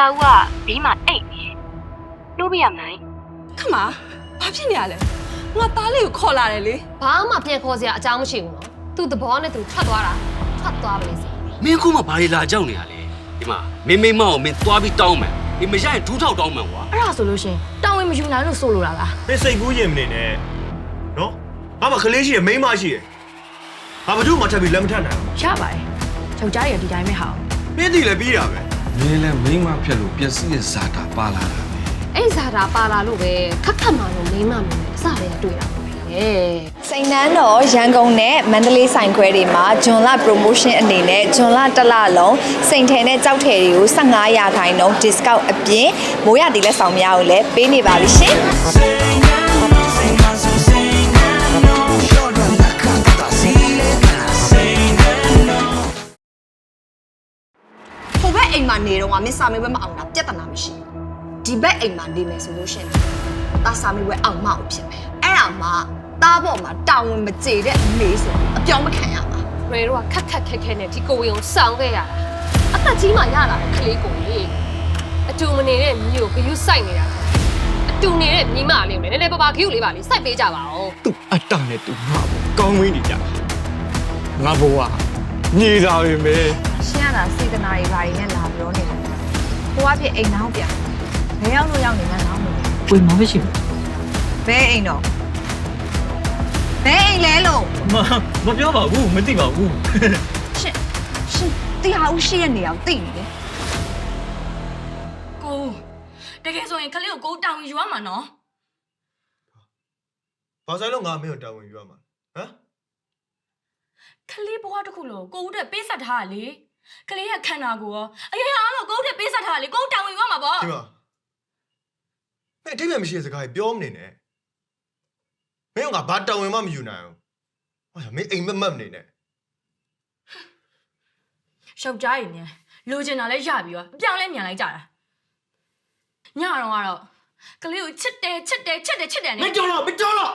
တရားဦးကဘေးမှာအိတ်နေတယ်နှိုးပြရမလားခမဘာဖြစ်နေရလဲငါသားလေးကိုခေါ်လာတယ်လေဘာမှပြန်ခေါ်စရာအကြောင်းမရှိဘူးနော်သူသဘောနဲ့သူထွက်သွားတာထွက်သွားပါလေစေမင်းခုမှဘာတွေလာကြောက်နေရလဲဒီမှာမင်းမိမအောင်မင်းသွားပြီးတောင်းမယ်ဒီမရရင်ဒူးထောက်တောင်းမယ်ကွာအဲ့ဒါဆိုလို့ရှရင်တောင်းဝင်မယူနိုင်လို့ဆိုလိုတာလားမင်းစိတ်ကူးရင်မနေနဲ့နော်ငါမှကလေးရှိရမိန်းမရှိရငါဘာလို့မှထပ်ပြီးလက်မထပ်နိုင်ဘူးရပါတယ်ယောက်ျားရဒီတိုင်းပဲဟာမင်းဒီလည်းပြီးတာပဲ မင်းလည်းမိန်းမဖြစ်လို့ပျက်စီးတဲ့ဇာတာပါလာတာပဲအဲ့ဇာတာပါလာလို့ပဲခက်ခက်မှလို့မိမမျိုးနဲ့အစတည်းကတွေ့တာပေါ့လေ စိန်နန်းတော်ရန်ကုန်နဲ့မန္တလေးဆိုင်ခွဲတွေမှာဂျွန်လ promotion အနေနဲ့ဂျွန်လတစ်လလုံးစိန်ထဲနဲ့ကြောက်ထည်တွေကို15ရာခိုင်နှုန်း discount အပြင်မိုးရတီလက်ဆောင်များကိုလည်းပေးနေပါပြီရှင် ဘက်အိမ်မှာနေတော့ကမင်းစာမေးပွဲမအောင်တာပြဿနာမရှိဘူးဒီဘက်အိမ်မှာနေမယ်ဆိုလို့ရှရင်တာစာမေးပွဲအောင်မအောင်ဖြစ်မယ်အဲ့ဒါမှတားပေါ်မှာတာဝန်မကြေတဲ့အမေဆိုအပြောင်းမခံရမှာရေတို့ကခက်ခက်ခဲခဲနဲ့ဒီကိုဝင်ကိုစောင်းခဲ့ရတာအသက်ကြီးမှရလာတဲ့ကလေးကိုလေအတူမနေတဲ့မြို့ကိုဂယုစိုက်နေတာအတူနေတဲ့မိမလေးကိုလည်းနည်းနည်းပါးပါဂယုလေးပါလေးစိုက်ပေးကြပါဦးသူ့အတ္တနဲ့သူငါ့ဘောကောင်းဝင်းနေကြငါဘဝညီတာပဲ ပဲရှင်းရတာစေတနာတွေဘာတွေနဲ့လာပြောနေတာဟိုကဖြစ်အိမ်နောက်ပြန်ဘယ်ရောက်လို့ရောက်နေမှန်းတော့မသိဝေမောမရှိဘူးဘယ်အိမ်တော့ဘယ်အိမ်လဲလို့မမပြောပါဘူးမသိပါဘူးရှင်ရှင်တရားဦးရှိရဲ့နေအောင်သိနေတယ်ကိုတကယ်ဆိုရင်ခလေးကိုကိုတောင်းယူရမှာနော်ဘာဆိုင်လို့ငါမင်းကိုတာဝန်ယူရမှာဟမ်ခလေးဘွားတစ်ခုလို့ကိုဦးတက်ပေးဆက်ထားတာလေ ခလေးကခန္ဓာကိုယ်ရောအရာရာလို့ကိုဦးတက်ပေးဆက်ထားတာလေကိုတောင်းယူရမှာပေါ့ဒီမှာမင်းအတိတ်ပဲမရှိတဲ့စကားကြီးပြောမနေနဲ့မင်းကငါဘာတာဝန်မှမယူနိုင်ဘူးဟာမင်းအိမ်မက်မက်မနေနဲ့ရှောက်ကြားရည်မြန်လိုချင်တာလဲရပြီးတော့အပြောင်းလဲမြန်လိုက်ကြတာညတော့ကတော့ကလေးကိုချစ်တယ်ချစ်တယ်ချစ်တယ်ချစ်တယ်မနဲ့င်းကြောက်တော့မကြောက်တော့